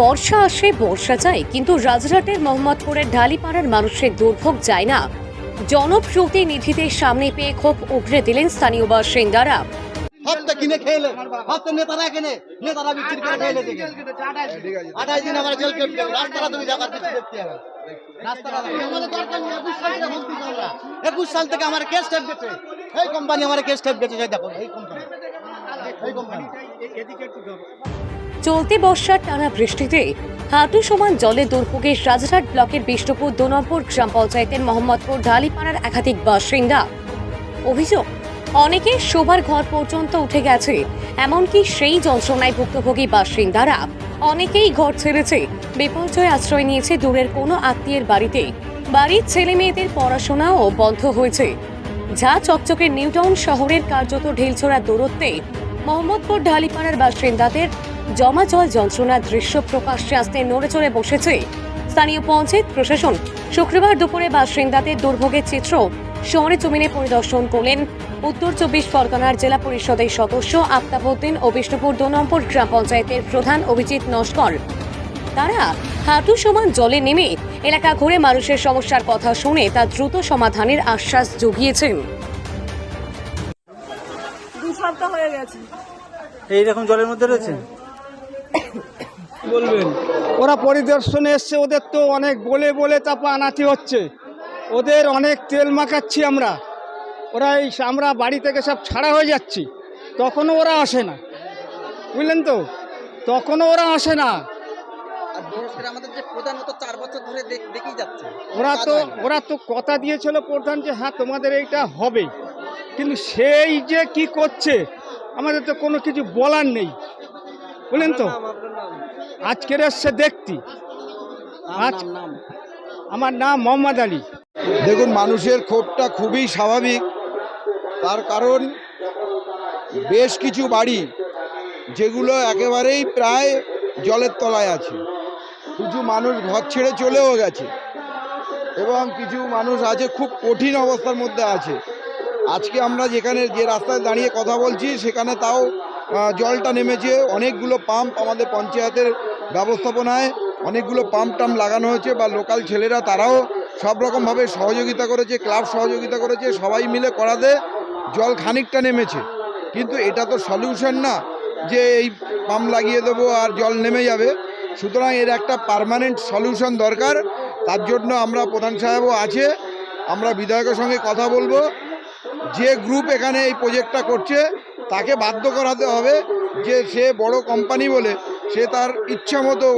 বর্ষা আসে, বর্ষা যায়, কিন্তু রাজরাটের মোহাম্মদপুরের ঢালিপাড়ার মানুষের দুর্ভোগ যায় না। জনপ্রতিনিধিদের সামনে পেয়ে ক্ষোভ উগরে দিলেন স্থানীয় বাসিন্দারা। দিন আমার। কেস সেই দেখো, এই কোম্পানি চলতি বর্ষার টানা বৃষ্টিতে হাঁটু সমান জলে দুর্ভোগে রাজরহাট ব্লকের বিষ্ণুপুর দু নম্বর গ্রাম পঞ্চায়েতের মোহাম্মদপুর ঢালিপাড়ার একাধিক বাসিন্দা। অভিযোগ অনেকের শোবার ঘর পর্যন্ত উঠে গেছে, এমনকি সেই যন্ত্রণায় ভুক্তভোগী বাসিন্দারা অনেকেই ঘর ছেড়েছে। বিপর্যয় আশ্রয় নিয়েছে দূরের কোনো আত্মীয়ের বাড়িতে। বাড়ির ছেলে মেয়েদের পড়াশোনাও বন্ধ হয়েছে। যা চকচকের নিউটাউন শহরের কার্যত ঢিলছোড়া দূরত্বে, মোহাম্মদপুর ঢালিপাড়ার বাসিন্দাদের জমা জল যন্ত্রণার দৃশ্য প্রকাশ্যে আসতে নড়ে চড়ে বসেছে। স্থানীয় পঞ্চায়েত প্রশাসন শুক্রবার দুপুরে বাসিন্দাদের দুর্ভোগের চিত্র শহরে জমিনে পরিদর্শন করলেন উত্তর চব্বিশ পরগনার জেলা পরিষদের সদস্য আফতাবউদ্দিন ও বিষ্ণুপুর দু নম্বর গ্রাম পঞ্চায়েতের প্রধান অভিজিৎ নস্কর। তারা হাঁটু সমান জলে নেমে এলাকা ঘুরে মানুষের সমস্যার কথা শুনে তা দ্রুত সমাধানের আশ্বাস জুগিয়েছেন দু সপ্তাহ হয়ে গেছে। এইরকম জলের মধ্যে রয়েছে বলবেন? ওরা পরিদর্শনে এসছে ওদের তো অনেক বলে বলে চাপা আনাতি হচ্ছে। ওদের অনেক তেল মাখাচ্ছি আমরা। ওরা এই আমরা বাড়ি থেকে সব ছাড়া হয়ে যাচ্ছি। তখনও ওরা আসে না। বুঝলেন তো? তখনও ওরা আসে না। আর বিশেষ করে আমাদের যে প্রধানত চার বছর ধরে দেখেই যাচ্ছে। ওরা তো ওরা তো কথা দিয়েছিল প্রধান যে হ্যাঁ তোমাদের এইটা হবে। কিন্তু সেই যে কি করছে আমাদের তো কোনো কিছু বলার নেই। বুঝলেন তো? আজকের এসছে দেখতি। আজ আমার নাম মোহাম্মদ আলী। দেখুন মানুষের ক্ষোভটা খুবই স্বাভাবিক। তার কারণ বেশ কিছু বাড়ি যেগুলো একেবারেই প্রায় জলের তলায় আছে। কিছু মানুষ ঘর ছেড়ে চলেও গেছে এবং কিছু মানুষ আছে খুব কঠিন অবস্থার মধ্যে আছে। আজকে আমরা যেখানে যে রাস্তায় দাঁড়িয়ে কথা বলছি সেখানে তাও জলটা নেমেছে। অনেকগুলো পাম্প আমাদের পঞ্চায়েতের ব্যবস্থাপনায় অনেকগুলো পাম্প টাম্প লাগানো হয়েছে বা লোকাল ছেলেরা তারাও সব রকমভাবে সহযোগিতা করেছে, ক্লাব সহযোগিতা করেছে, সবাই মিলে করাতে জল খানিকটা নেমেছে। কিন্তু এটা তো সলিউশন না যে এই পাম্প লাগিয়ে দেবো আর জল নেমে যাবে। সুতরাং এর একটা পার্মানেন্ট সলিউশন দরকার। তার জন্য আমরা প্রধান সাহেবও আছে। আমরা বিধায়কের সঙ্গে কথা বলব। যে গ্রুপ এখানে এই প্রজেক্টটা করছে, তাকে বাধ্য করাতে হবে যে সে বড় কোম্পানি বলে সে তার ইচ্ছা মতো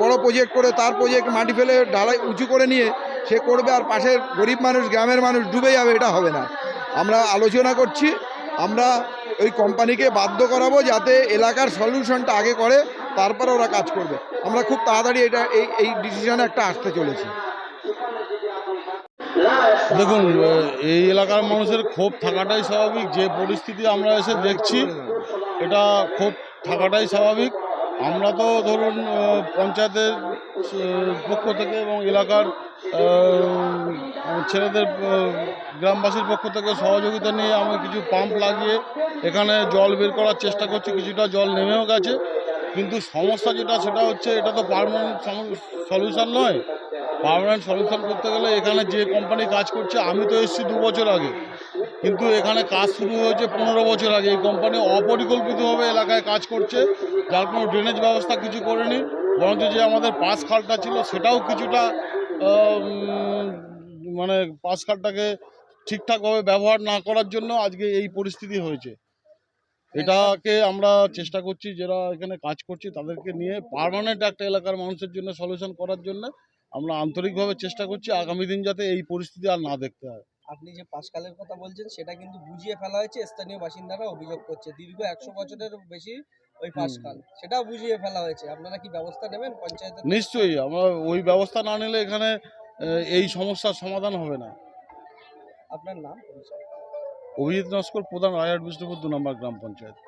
বড় প্রজেক্ট করে তার প্রজেক্ট মাটি ফেলে ঢালাই উঁচু করে নিয়ে সে করবে আর পাশের গরিব মানুষ, গ্রামের মানুষ ডুবে যাবে, এটা হবে না। আমরা আলোচনা করছি, আমরা ওই কোম্পানিকে বাধ্য করাবো যাতে এলাকার সলিউশনটা আগে করে, তারপর ওরা কাজ করবে। আমরা খুব তাড়াতাড়ি এটা, এই এই ডিসিশনে একটা আসতে চলেছি। দেখুন এই এলাকার মানুষের ক্ষোভ থাকাটাই স্বাভাবিক, যে পরিস্থিতি আমরা এসে দেখছি, এটা ক্ষোভ থাকাটাই স্বাভাবিক। আমরা তো ধরুন পঞ্চায়েতের পক্ষ থেকে এবং এলাকার ছেলেদের গ্রামবাসীর পক্ষ থেকে সহযোগিতা নিয়ে আমরা কিছু পাম্প লাগিয়ে এখানে জল বের করার চেষ্টা করছি, কিছুটা জল নেমেও গেছে। কিন্তু সমস্যা যেটা, সেটা হচ্ছে এটা তো পারমানেন্ট সলিউশন নয়। পারমানেন্ট সলিউশন করতে গেলে এখানে যে কোম্পানি কাজ করছে, আমি তো এসেছি দু বছর আগে। কিন্তু এখানে কাজ শুরু হয়েছে পনেরো বছর আগে। এই কোম্পানি অপরিকল্পিতভাবে এলাকায় কাজ করছে, যার কোনো ড্রেনেজ ব্যবস্থা কিছু করেনি। বরঞ্চ যে আমাদের পাস খালটা ছিল, সেটাও কিছুটা মানে পাস খালটাকে ঠিকঠাকভাবে ব্যবহার না করার জন্য আজকে এই পরিস্থিতি হয়েছে। এটাকে আমরা চেষ্টা করছি, যারা এখানে কাজ করছি তাদেরকে নিয়ে পার্মানেন্ট একটা এলাকার মানুষের জন্য সলিউশন করার জন্য আমরা আন্তরিকভাবে চেষ্টা করছি। আগামী দিন যাতে এই পরিস্থিতি আর না দেখতে হয়। আপনি যে পাশকালের কথা বলছেন সেটা কিন্তু বুঝিয়ে ফেলা হয়েছে স্থানীয় বাসিন্দারা অভিযোগ করছে। দীর্ঘ একশো বছরের বেশি ওই পাঁচকাল। সেটাও বুঝিয়ে ফেলা হয়েছে। আপনারা কি ব্যবস্থা নেবেন পঞ্চায়েতের? নিশ্চয়ই। আমরা ওই ব্যবস্থা না নিলে এখানে এই সমস্যার সমাধান হবে না। আপনার নাম অভিজিৎ নস্কর প্রধান রায়ার বিষ্ণুপুর দু নম্বর গ্রাম পঞ্চায়েত।